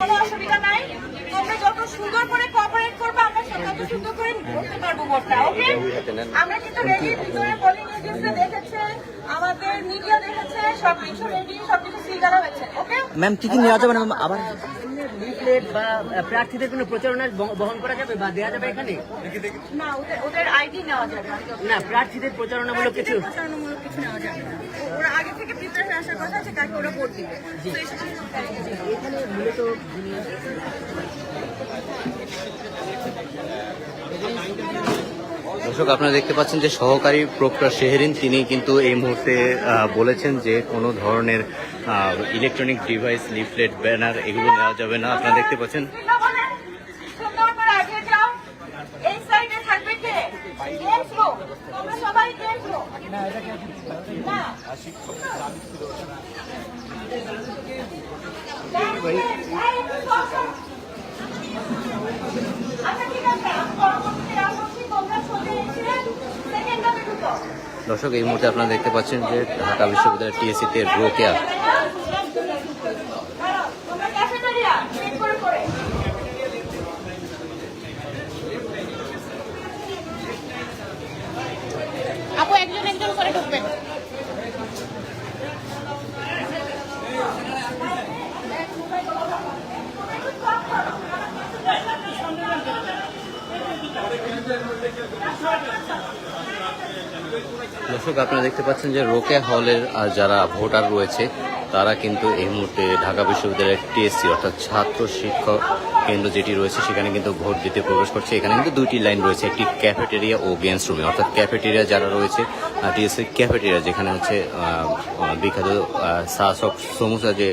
কোনো অসুবিধা নাই। তোমরা যত সুন্দর করে কোঅপারেট করবে আমরা তত সুন্দর করে করতে পারব ভোটটা ওকে? আমরা কিন্তু রেডি ভিতরে পোলিং এজেন্সি দেখেছে আমাদের মিডিয়া দেখেছে সবকিছু রেডি সবকিছু সিল করা হয়েছে ওকে? ম্যাম কি কি নেওয়া যাবে না আবার লিফলেট বা প্রার্থীদের কোনো প্রচারণা বহন করা যাবে বা দেওয়া যাবে এখানে? না ওদের ওদের আইডি নেওয়া যাবে না। না প্রার্থীদের প্রচারণামূলক কিছু? প্রচারণামূলক কিছু নেওয়া যাবে ওরা আগে থেকে প্রিপেয়ার আসার কথা আছে কাকে ওরা ভোট দিবে। তো এই সময়- এখানে মূলত দর্শক আপনারা দেখতে পাচ্ছেন যে সহকারী প্রক্টর শেহরিন তিনি কিন্তু এই মুহূর্তে বলেছেন যে কোনো ধরনের ইলেকট্রনিক ডিভাইস লিফলেট ব্যানার এগুলো নেওয়া যাবে না। আপনারা দেখতে পাচ্ছেন। দর্শক এই মুহূর্তে আপনারা দেখতে পাচ্ছেন যে ঢাকা বিশ্ববিদ্যালয়ের টিএসসিতে রোকেয়া দাঁড়াও, তোমরা cafeteria, sit করে করে। আপু একজন একজন করে ঢুকবেন দর্শক, আপনারা দেখতে পাচ্ছেন যে রোকেয়া হলের যারা ভোটার রয়েছে, তারা কিন্তু এই মুহূর্তে ঢাকা বিশ্ববিদ্যালয়ের টিএসসি, অর্থাৎ ছাত্র শিক্ষক কেন্দ্র যেটি রয়েছে, সেখানে কিন্তু ভোট দিতে প্রবেশ করছে। এখানে কিন্তু দুইটি লাইন রয়েছে, একটি ক্যাফেটেরিয়া ও গেমস রুমে অর্থাৎ ক্যাফেটেরিয়া যারা রয়েছে টিএসসি ক্যাফেটেরিয়া যেখানে হচ্ছে বিখ্যাত শাসক সমুসা যে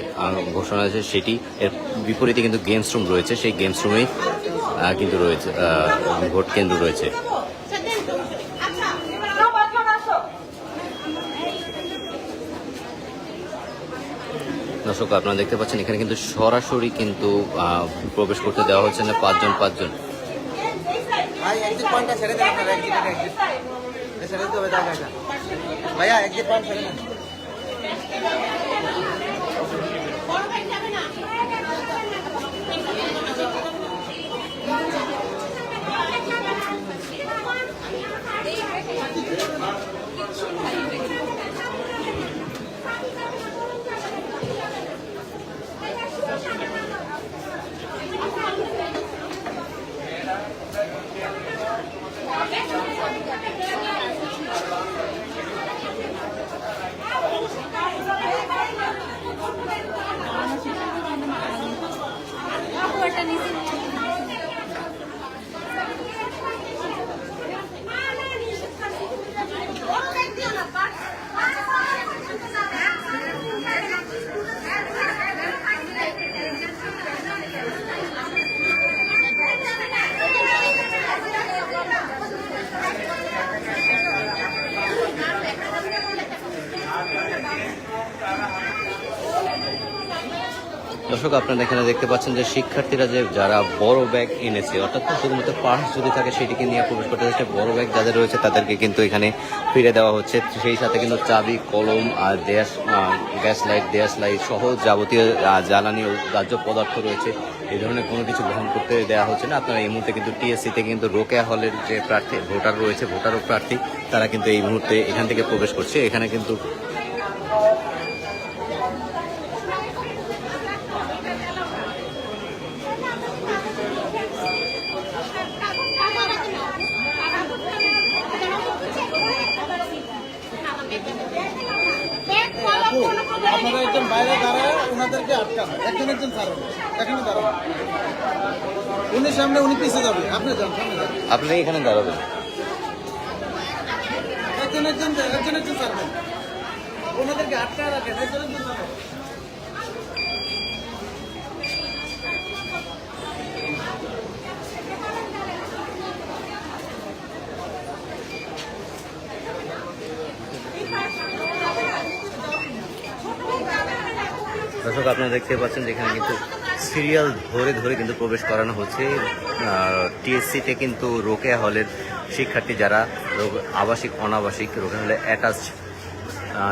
ঘোষণা আছে, সেটি এর বিপরীতে কিন্তু গেমস রুম রয়েছে। সেই গেমস রুমেই কিন্তু রয়েছে ভোট কেন্দ্র রয়েছে। দর্শক আপনারা দেখতে পাচ্ছেন এখানে কিন্তু সরাসরি কিন্তু প্রবেশ করতে দেওয়া হচ্ছে না পাঁচজন পাঁচজন। ভাই দর্শক, আপনারা এখানে দেখতে পাচ্ছেন যে শিক্ষার্থীরা যে যারা বড় ব্যাগ এনেছে, অর্থাৎ শুধুমাত্র পার্স যদি থাকে সেটিকে নিয়ে প্রবেশ করতে হচ্ছে, বড় ব্যাগ যাদের রয়েছে তাদেরকে কিন্তু এখানে ফিরে দেওয়া হচ্ছে। সেই সাথে কিন্তু চাবি, কলম আর gas gas light gas light সহ যাবতীয় জ্বালানি ও দাহ্য পদার্থ রয়েছে। এই ধরনের কোনো কিছু গ্রহণ করতে দেওয়া হচ্ছে না। আপনারা এই মুহূর্তে কিন্তু টিএসসিতে কিন্তু রোকেয়া হলের যে প্রার্থী, ভোটার রয়েছে ভোটার ও প্রার্থী, তারা কিন্তু এই মুহূর্তে এখান থেকে প্রবেশ করছে। এখানে কিন্তু বাইরে দাঁড়ায় ওনাদেরকে আটকান। একজন একজন ছাড়ুন। এখানে দাঁড়ান। উনি সামনে উনি পিছিয়ে যাবে। আপনি যান সামনে যান। আপনি এখানে দাঁড়াবেন। একজন একজন একজন একজন ছাড়বেন। ওনাদেরকে আটকায় রাখেন একজন একজন ছাড়বেন। দর্শক আপনারা দেখতে পাচ্ছেন যেখানে কিন্তু সিরিয়াল ধরে ধরে কিন্তু প্রবেশ করানো হচ্ছে। টিএসসিতে কিন্তু রোকেয়া হলের শিক্ষার্থী যারা আবাসিক অনাবাসিক রোকেয়া হলে অ্যাটাচ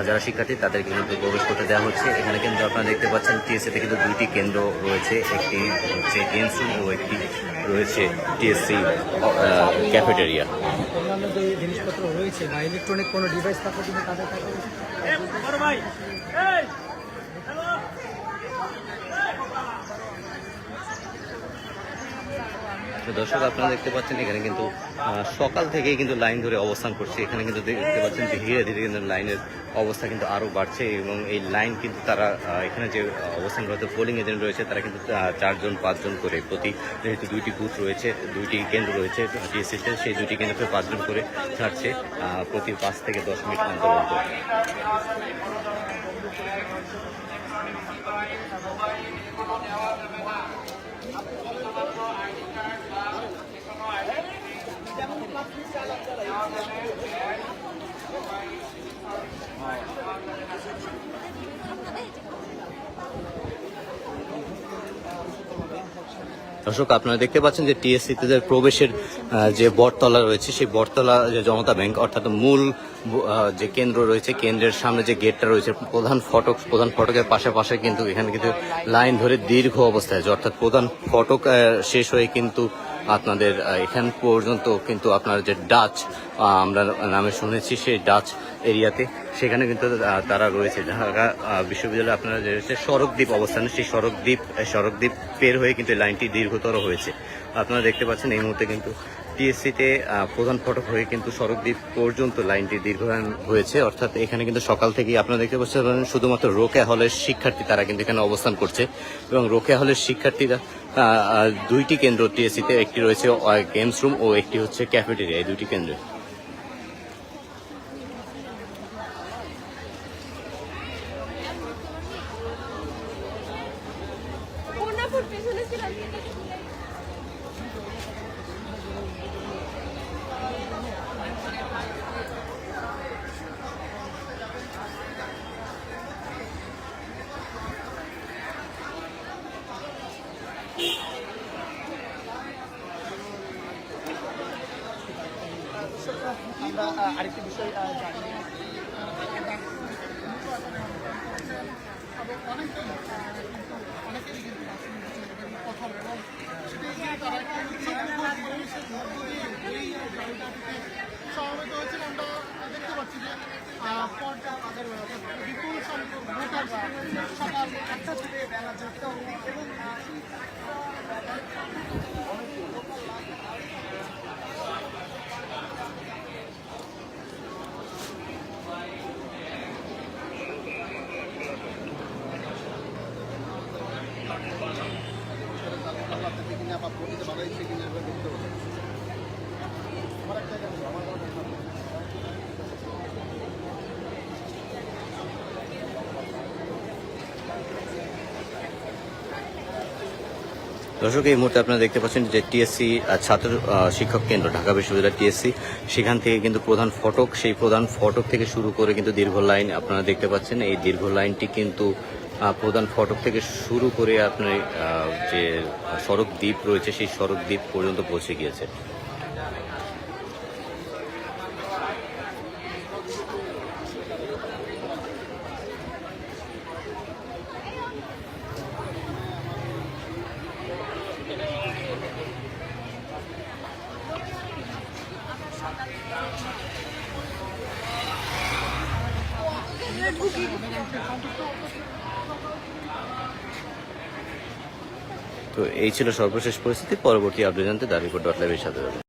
যারা শিক্ষার্থী তাদেরকে কিন্তু প্রবেশ করতে দেওয়া হচ্ছে। এখানে কিন্তু আপনারা দেখতে পাচ্ছেন টিএসসিতে কিন্তু দুইটি কেন্দ্র রয়েছে। একটি হচ্ছে গেমস রুম ও একটি রয়েছে টিএসসি ক্যাফেটেরিয়া অন্যান্য যে জিনিসপত্র রয়েছে বা ইলেকট্রনিক কোনো ডিভাইস থাকলে কিন্তু তাদের কাছে তো দর্শক, আপনারা দেখতে পাচ্ছেন এখানে কিন্তু সকাল থেকেই কিন্তু লাইন ধরে অবস্থান করছে। এখানে কিন্তু দেখতে পাচ্ছেন যে ধীরে ধীরে কিন্তু লাইনের অবস্থা কিন্তু আরও বাড়ছে এবং এই লাইন কিন্তু তারা এখানে যে অবস্থানরত পোলিং এজেন্ট রয়েছে, তারা কিন্তু চারজন, পাঁচজন করে প্রতি যেহেতু দুইটি বুথ রয়েছে, দুইটি কেন্দ্র রয়েছে ডিএসসিতে সেই দুইটি কেন্দ্রকে পাঁচজন করে ছাড়ছে প্রতি পাঁচ থেকে দশ মিনিট অন্তর অন্তর। দর্শক, আপনারা দেখতে পাচ্ছেন যে টিএসসিতে যে প্রবেশের যে বটতলা রয়েছে, সেই বটতলা যে জনতা ব্যাংক, অর্থাৎ মূল যে কেন্দ্র রয়েছে, কেন্দ্রের সামনে যে গেটটা রয়েছে, প্রধান ফটক, প্রধান ফটকের পাশাপাশি কিন্তু এখানে কিন্তু লাইন ধরে দীর্ঘ অবস্থায় আছে। অর্থাৎ প্রধান ফটক শেষ হয়ে কিন্তু আপনাদের এখান পর্যন্ত কিন্তু আপনার যে ডাচ আমরা নামে শুনেছি সেই ডাচ এরিয়াতে। সেখানে কিন্তু তারা রয়েছে। ঢাকা বিশ্ববিদ্যালয়ে আপনারা যে রয়েছে সড়কদ্বীপ অবস্থানে, সেই সড়কদ্বীপ সড়কদ্বীপ পের হয়ে কিন্তু লাইনটি দীর্ঘতর হয়েছে। আপনারা দেখতে পাচ্ছেন এই মুহূর্তে কিন্তু টিএসসিতে প্রধান ফটক হয়ে কিন্তু সড়কদ্বীপ পর্যন্ত লাইনটি দীর্ঘায়ন হয়েছে। অর্থাৎ এখানে কিন্তু সকাল থেকেই আপনারা দেখতে পাচ্ছেন, শুধুমাত্র রোকেয়া হলের শিক্ষার্থী তারা কিন্তু এখানে অবস্থান করছে। এবং রোকেয়া হলের শিক্ষার্থীরা দুইটি কেন্দ্র টিএসসিতে একটি রয়েছে গেমস রুম ও একটি হচ্ছে ক্যাফেটেরিয়া এই দুইটি কেন্দ্রে। আমরা আরেকটি বিষয় জানি সমবেত হয়েছিল আমরা দেখতে পাচ্ছি যে আহ, পর্দা তাদের অর্থাৎ বিপুল সংখ্যক ভোটাররা সকাল আটটা থেকে বেলা চারটা অবধি এবং দর্শক, এই মুহূর্তে আপনারা দেখতে পাচ্ছেন যে টিএসসি ছাত্র শিক্ষক কেন্দ্র, ঢাকা বিশ্ববিদ্যালয় টিএসসি সেখান থেকে কিন্তু প্রধান ফটক, সেই প্রধান ফটক থেকে শুরু করে কিন্তু দীর্ঘ লাইন আপনারা দেখতে পাচ্ছেন। এই দীর্ঘ লাইনটি কিন্তু প্রধান ফটক থেকে শুরু করে আপনার যে সড়ক দ্বীপ রয়েছে, সেই সড়ক দ্বীপ পর্যন্ত পৌঁছে গিয়েছে। তো এই ছিল সর্বশেষ পরিস্থিতি। পরবর্তী আপডেট জানতে দাঁড়িয়ে ডট লাইভের সাথে